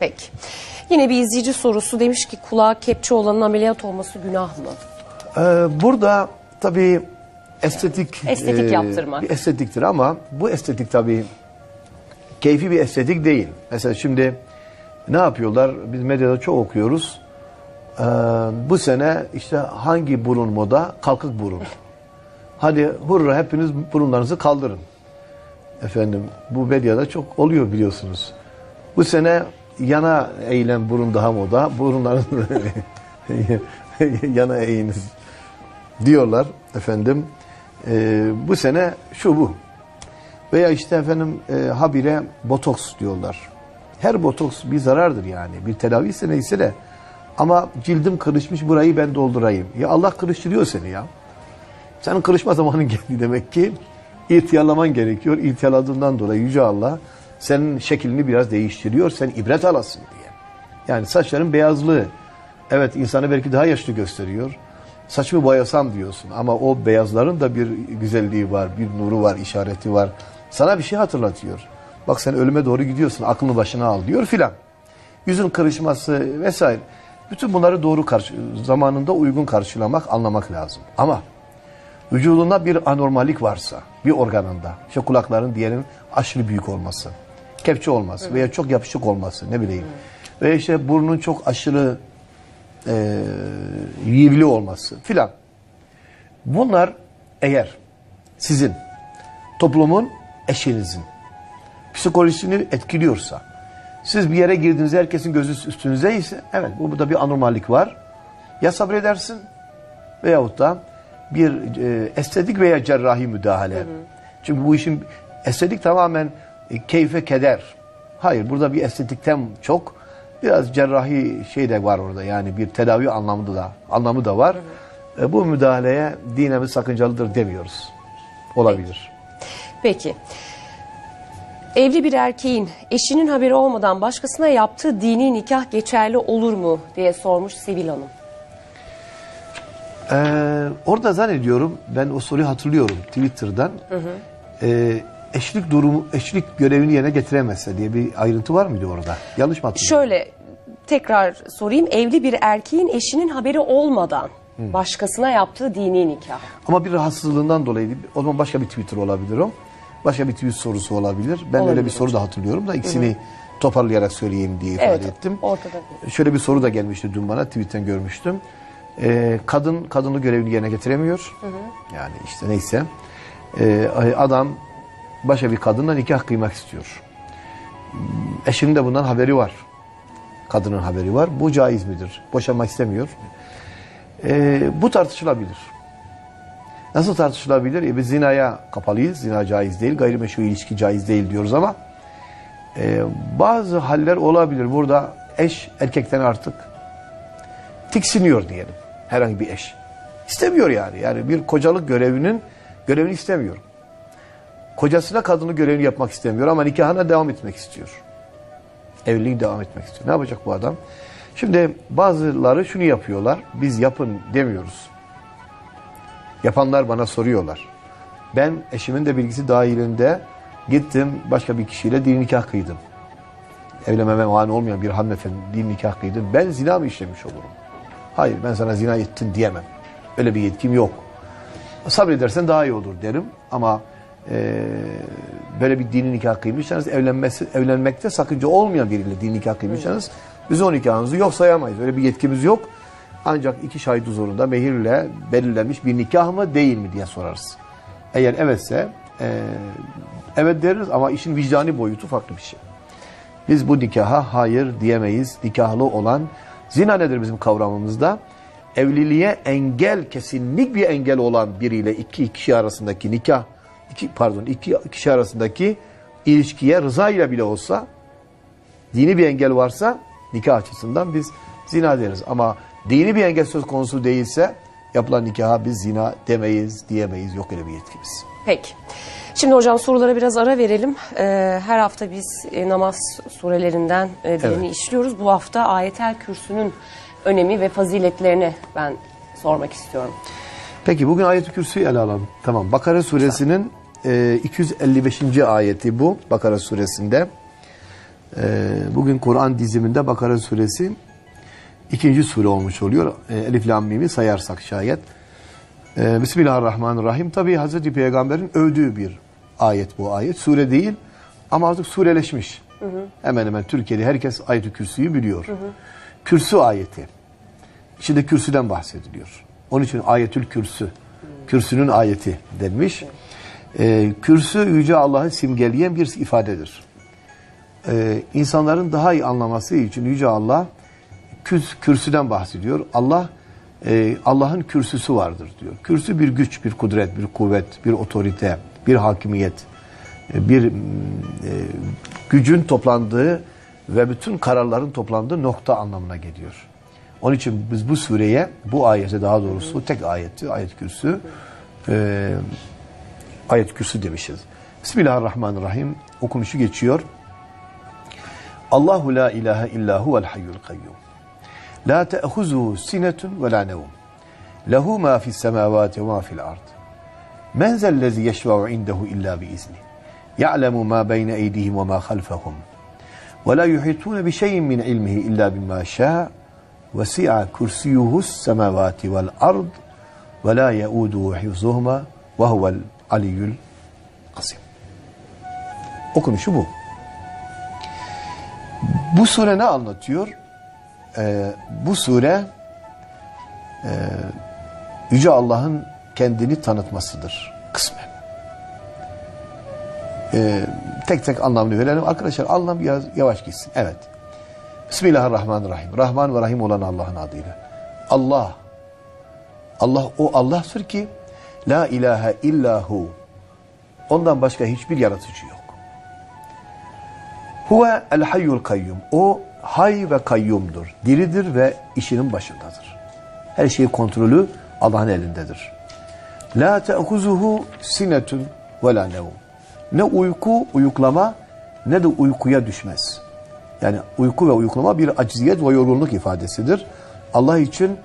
Peki. Yine bir izleyici sorusu demiş ki kulağa kepçe olanın ameliyat olması günah mı? Ee, burada tabii estetik Estetik e, yaptırmak. estetiktir ama bu estetik tabii keyfi bir estetik değil. Mesela şimdi ne yapıyorlar? Biz medyada çok okuyoruz. Ee, bu sene işte hangi burun moda? Kalkık burun. Hadi hurra hepiniz burunlarınızı kaldırın. Efendim bu medyada çok oluyor biliyorsunuz. Bu sene yana eğilen burun daha moda. Burunlarınızı yana eğiniz diyorlar efendim. Ee, bu sene şu bu. Veya işte efendim e, habire botoks diyorlar. Her botoks bir zarardır yani. Bir tedavi ise neyse de. Ama cildim kırışmış burayı ben doldurayım. Ya Allah kırıştırıyor seni ya. Senin kırışma zamanın geldi demek ki. İhtiyarlaman gerekiyor. İhtiyarladığından dolayı Yüce Allah senin şeklini biraz değiştiriyor. Sen ibret alasın diye. Yani saçların beyazlığı. Evet insanı belki daha yaşlı gösteriyor. Saçımı boyasam diyorsun ama o beyazların da bir güzelliği var, bir nuru var, işareti var. Sana bir şey hatırlatıyor. Bak sen ölüme doğru gidiyorsun, aklını başına al diyor filan. Yüzün kırışması vesaire. Bütün bunları doğru karşı, zamanında uygun karşılamak, anlamak lazım. Ama vücudunda bir anormallik varsa, bir organında, işte kulakların diyelim aşırı büyük olması, kepçe olması veya çok yapışık olması ne bileyim. Veya işte burnun çok aşırı e, yivli olması filan. Bunlar eğer sizin toplumun eşinizin psikolojisini etkiliyorsa siz bir yere girdiğinizde herkesin gözü üstünüze ise evet bu burada bir anormallik var. Ya sabredersin veyahut da bir e, estetik veya cerrahi müdahale. Çünkü bu işin estetik tamamen keyfe keder. Hayır burada bir estetikten çok biraz cerrahi şey de var orada yani bir tedavi anlamı da anlamı da var. E, bu müdahaleye dinemiz sakıncalıdır demiyoruz. Olabilir. Peki. Evli bir erkeğin eşinin haberi olmadan başkasına yaptığı dini nikah geçerli olur mu diye sormuş Sevil Hanım. Ee, orada zannediyorum ben o soruyu hatırlıyorum Twitter'dan. Ee, eşlik durumu, eşlik görevini yerine getiremezse diye bir ayrıntı var mıydı orada? Yanlış mı hatırlıyorum? Şöyle tekrar sorayım. Evli bir erkeğin eşinin haberi olmadan başkasına yaptığı dini nikah. Ama bir rahatsızlığından dolayı o zaman başka bir Twitter olabilir o. Başka bir tweet sorusu olabilir. Ben öyle bir Olabilir. soru da hatırlıyorum da ikisini toparlayarak söyleyeyim diye ifade Evet, ettim. ortada Şöyle bir soru da gelmişti dün bana tweetten görmüştüm. Ee, kadın kadınlık görevini yerine getiremiyor. Yani işte neyse. Ee, adam başka bir kadınla nikah kıymak istiyor. Eşinin de bundan haberi var. Kadının haberi var. Bu caiz midir? Boşanmak istemiyor. Ee, bu tartışılabilir. Nasıl tartışılabilir? E, biz zinaya kapalıyız. Zina caiz değil. Gayrimeşru ilişki caiz değil diyoruz ama e, bazı haller olabilir. Burada eş erkekten artık tiksiniyor diyelim. Herhangi bir eş. İstemiyor yani. Yani bir kocalık görevinin görevini istemiyor. Kocasına kadını görevini yapmak istemiyor ama nikahına devam etmek istiyor. Evliliği devam etmek istiyor. Ne yapacak bu adam? Şimdi bazıları şunu yapıyorlar. Biz yapın demiyoruz. Yapanlar bana soruyorlar. Ben eşimin de bilgisi dahilinde gittim başka bir kişiyle din nikah kıydım. Evlenmeme mani olmayan bir hanımefendi din nikah kıydım. Ben zina mı işlemiş olurum? Hayır ben sana zina ettin diyemem. Öyle bir yetkim yok. Sabredersen daha iyi olur derim ama eee, böyle bir dini nikah kıymışsanız evlenmesi, evlenmekte sakınca olmayan biriyle dini nikah kıymışsanız biz o nikahınızı yok sayamayız. Öyle bir yetkimiz yok. Ancak iki şahit huzurunda mehirle belirlenmiş bir nikah mı değil mi diye sorarız. Eğer evetse eee, evet deriz ama işin vicdani boyutu farklı bir şey. Biz bu nikaha hayır diyemeyiz. Nikahlı olan zina nedir bizim kavramımızda? Evliliğe engel, kesinlik bir engel olan biriyle iki kişi arasındaki nikah, iki, pardon iki kişi arasındaki ilişkiye rıza ile bile olsa dini bir engel varsa nikah açısından biz zina deriz. Ama dini bir engel söz konusu değilse yapılan nikaha biz zina demeyiz, diyemeyiz. Yok öyle bir yetkimiz. Peki. Şimdi hocam sorulara biraz ara verelim. Ee, her hafta biz e, namaz surelerinden e, birini Evet. işliyoruz. Bu hafta ayetel kürsünün önemi ve faziletlerini ben sormak istiyorum. Peki bugün ayet-i kürsüyü ele alalım. Tamam. Bakara suresinin e, 255. ayeti bu. Bakara suresinde. Ee, bugün Kur'an diziminde Bakara suresi ikinci sure olmuş oluyor. Ee, Elif Lam Mim'i sayarsak şayet. Ee, Bismillahirrahmanirrahim. Tabi Hazreti Peygamber'in övdüğü bir ayet bu ayet. Sure değil ama artık sureleşmiş. Hemen hemen Türkiye'de herkes ayet-i kürsüyü biliyor. Kürsü ayeti. İçinde kürsüden bahsediliyor. Onun için ayetül kürsü. Kürsünün ayeti denmiş. Ee, kürsü Yüce Allah'ı simgeleyen bir ifadedir. Ee, insanların daha iyi anlaması için Yüce Allah kürs, kürsüden bahsediyor. Allah e, Allah'ın kürsüsü vardır diyor. Kürsü bir güç, bir kudret, bir kuvvet, bir otorite, bir hakimiyet, e, bir e, gücün toplandığı ve bütün kararların toplandığı nokta anlamına geliyor. Onun için biz bu sureye, bu ayete daha doğrusu tek ayetti, ayet kürsü, e, ayet kürsü demişiz. Bismillahirrahmanirrahim okunuşu geçiyor. Allahu la ilahe illa huvel hayyul kayyum. La te'huzuhu sinetun ve la nevm. Lehu ma fis semavati ve ma fil ard. Men zellezi yeşfa'u indehu illa bi izni. Ya'lemu ma beyne eydihim ve ma halfahum. Ve la yuhitun bi şeyin min ilmihi illa bima şa. Vesi'a kursiyuhus semavati vel ard. Ve la yeuduhu hifzuhuma ve huvel aliyyul azim. Okunuşu bu. Bu sure ne anlatıyor? Ee, bu sure e, Yüce Allah'ın kendini tanıtmasıdır kısmen. Ee, tek tek anlamını verelim. Arkadaşlar anlam yavaş gitsin. Evet. Bismillahirrahmanirrahim. Rahman ve Rahim olan Allah'ın adıyla. Allah. Allah o Allah'tır ki La ilahe illahu. Ondan başka hiçbir yaratıcı yok. Huve el hayyul kayyum. O hay ve kayyumdur. Diridir ve işinin başındadır. Her şeyi kontrolü Allah'ın elindedir. La te'kuzuhu sinetun ve la nevm. Ne uyku, uyuklama ne de uykuya düşmez. Yani uyku ve uyuklama bir aciziyet ve yorgunluk ifadesidir. Allah için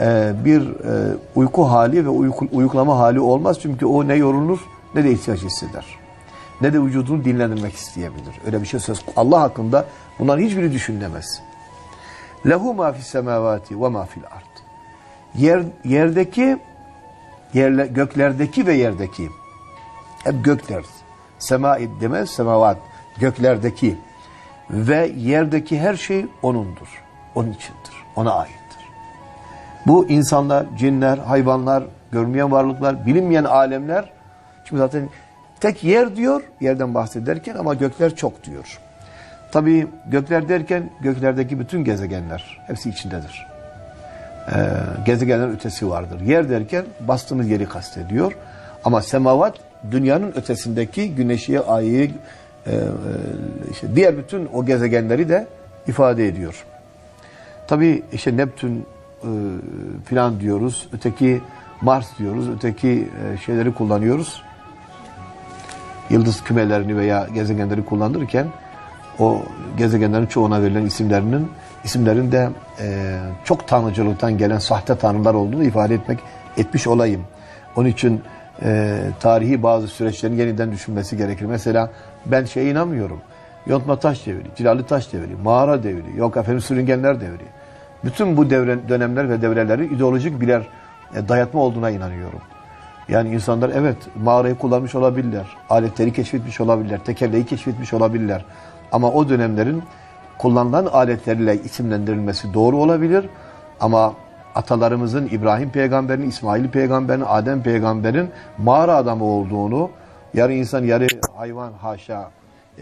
e, bir e, uyku hali ve uyku, uyuklama hali olmaz. Çünkü o ne yorulur ne de ihtiyaç hisseder. Ne de vücudunu dinlendirmek isteyebilir. Öyle bir şey söz Allah hakkında bunların hiçbiri düşünülemez. Lehu ma fis semavati ve ma fil ard. Yer, yerdeki yerle, göklerdeki ve yerdeki hep gökler. Sema demez semavat göklerdeki ve yerdeki her şey onundur. Onun içindir. Ona aittir. Bu insanlar, cinler, hayvanlar, görmeyen varlıklar, bilinmeyen alemler. Şimdi zaten tek yer diyor, yerden bahsederken ama gökler çok diyor. Tabii gökler derken göklerdeki bütün gezegenler hepsi içindedir. Ee, gezegenler ötesi vardır. Yer derken bastığımız yeri kastediyor. Ama semavat dünyanın ötesindeki güneşi, ayı, e, e, işte diğer bütün o gezegenleri de ifade ediyor. Tabii işte Neptün e, filan diyoruz, öteki Mars diyoruz, öteki e, şeyleri kullanıyoruz. Yıldız kümelerini veya gezegenleri kullanırken o gezegenlerin çoğuna verilen isimlerinin isimlerin de e, çok tanrıcılıktan gelen sahte tanrılar olduğunu ifade etmek etmiş olayım. Onun için e, tarihi bazı süreçlerin yeniden düşünmesi gerekir. Mesela ben şeye inanmıyorum. Yontma taş devri, cilalı taş devri, mağara devri, yok efendim sürüngenler devri. Bütün bu devre, dönemler ve devrelerin ideolojik birer e, dayatma olduğuna inanıyorum. Yani insanlar evet mağarayı kullanmış olabilirler, aletleri keşfetmiş olabilirler, tekerleği keşfetmiş olabilirler. Ama o dönemlerin kullanılan aletlerle isimlendirilmesi doğru olabilir. Ama atalarımızın İbrahim peygamberin, İsmail peygamberin, Adem peygamberin mağara adamı olduğunu, yarı insan yarı hayvan haşa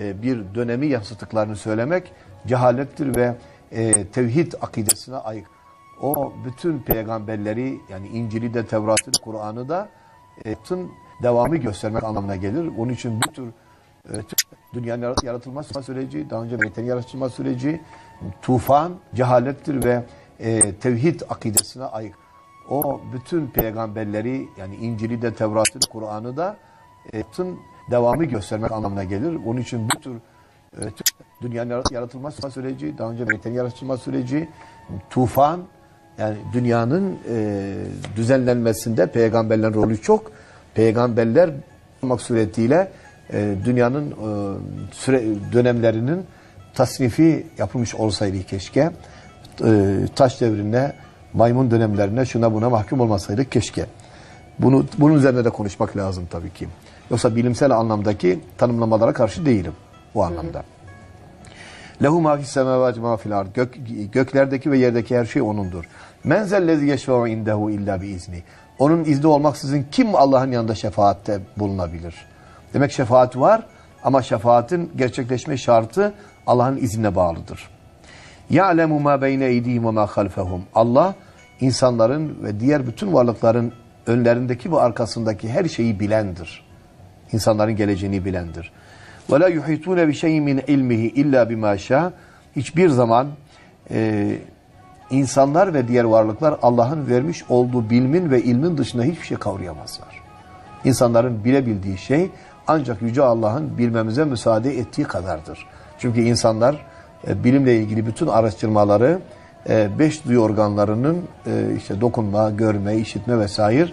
e, bir dönemi yansıttıklarını söylemek cehalettir ve e, tevhid akidesine ayık. O bütün peygamberleri yani İncil'i de Tevrat'ı Kur'an'ı da e, devamı göstermek anlamına gelir. Onun için bu tür e, dünyanın yaratılma süreci, daha önce meleğin yaratılma süreci, tufan, cehalettir ve e, tevhid akidesine ayık. O bütün peygamberleri yani İncil'i de Tevrat'ı Kur'an'ı da e, devamı göstermek anlamına gelir. Onun için bu tür e, dünyanın yaratılma süreci, daha önce meleğin yaratılma süreci, tufan, yani dünyanın e, düzenlenmesinde peygamberlerin rolü çok. Peygamberler olmak suretiyle e, dünyanın e, süre, dönemlerinin tasnifi yapılmış olsaydı keşke. E, taş devrine, maymun dönemlerine şuna buna mahkum olmasaydık keşke. Bunu bunun üzerine de konuşmak lazım tabii ki. Yoksa bilimsel anlamdaki tanımlamalara karşı değilim bu anlamda. Lehu ma fis semavati ma fil ard. Gök, göklerdeki ve yerdeki her şey onundur. Men zellezi yeşfe'u indehu illa bi izni. Onun izni olmaksızın kim Allah'ın yanında şefaatte bulunabilir? Demek şefaat var ama şefaatin gerçekleşme şartı Allah'ın iznine bağlıdır. Ya'lemu ma beyne eydihim ve ma halfehum. Allah insanların ve diğer bütün varlıkların önlerindeki ve arkasındaki her şeyi bilendir. İnsanların geleceğini bilendir. Ve la yuhitune bi şeyin min ilmihi illa bima şa. Hiçbir zaman e, insanlar ve diğer varlıklar Allah'ın vermiş olduğu bilmin ve ilmin dışında hiçbir şey kavrayamazlar. İnsanların bilebildiği şey ancak Yüce Allah'ın bilmemize müsaade ettiği kadardır. Çünkü insanlar e, bilimle ilgili bütün araştırmaları e, beş duyu organlarının e, işte dokunma, görme, işitme vesaire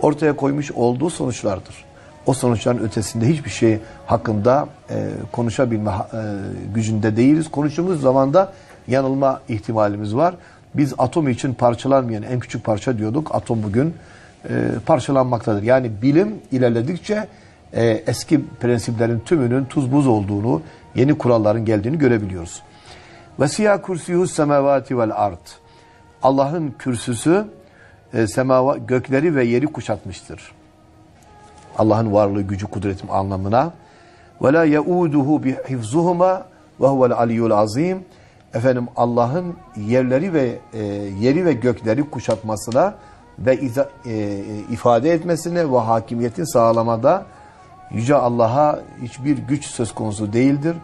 ortaya koymuş olduğu sonuçlardır. O sonuçların ötesinde hiçbir şey hakkında e, konuşabilme e, gücünde değiliz. Konuştuğumuz zaman da yanılma ihtimalimiz var. Biz atom için parçalanmayan en küçük parça diyorduk. Atom bugün e, parçalanmaktadır. Yani bilim ilerledikçe e, eski prensiplerin tümünün tuz buz olduğunu, yeni kuralların geldiğini görebiliyoruz. Ve siyah kursiyuhu semavati vel ard. Allah'ın kürsüsü e, semava, gökleri ve yeri kuşatmıştır. Allah'ın varlığı, gücü, kudretim anlamına. Ve la yauduhu bi hifzuhuma ve huvel aliyyul azim. Efendim Allah'ın yerleri ve e, yeri ve gökleri kuşatmasına ve iza, e, ifade etmesine ve hakimiyetin sağlamada yüce Allah'a hiçbir güç söz konusu değildir.